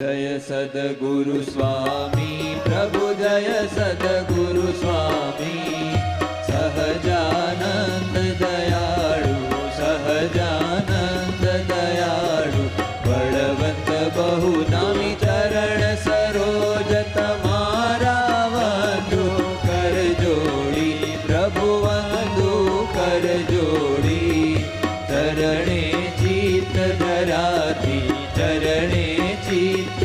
જય સદગુરુ સ્વામી પ્રભુ જય સદગુરુ સ્વામી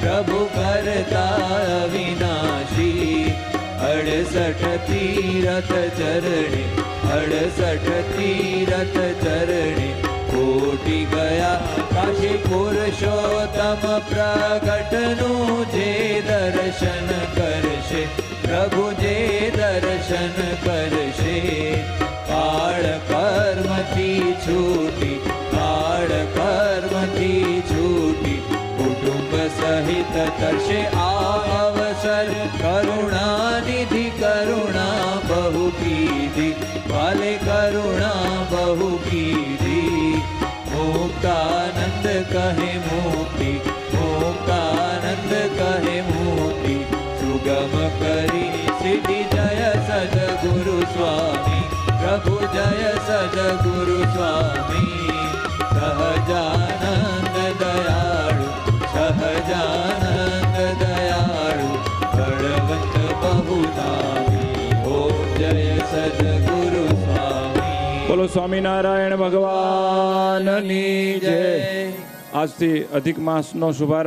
પ્રભુ કરતા અવિનાશી. અડસઠ તીરથ ચરણે, અડસઠ તીરથ ચરણે. કોટી ગયા કાશી પુરુષોત્તમ પ્રગટનું જે દર્શન કરશે, પ્રભુ જે દર્શન કરશે. સહિત તરશે આ અવસર. કરુણાનિધિ, કરુણા બહુ કીધી ભલે કરુણા બહુ કીધી મુક્તાનંદ કહે મુક્તિ, મુક્તાનંદ કહે મુક્તિ. સુગમ કરી સિદ્ધિ જય સદગુરુ સ્વામી. પ્રભુ જય સદગુરુ સ્વામી. બોલો સ્વામિનારાયણ ભગવાનની જય. આજથી અધિક માસનો શુભારંભ.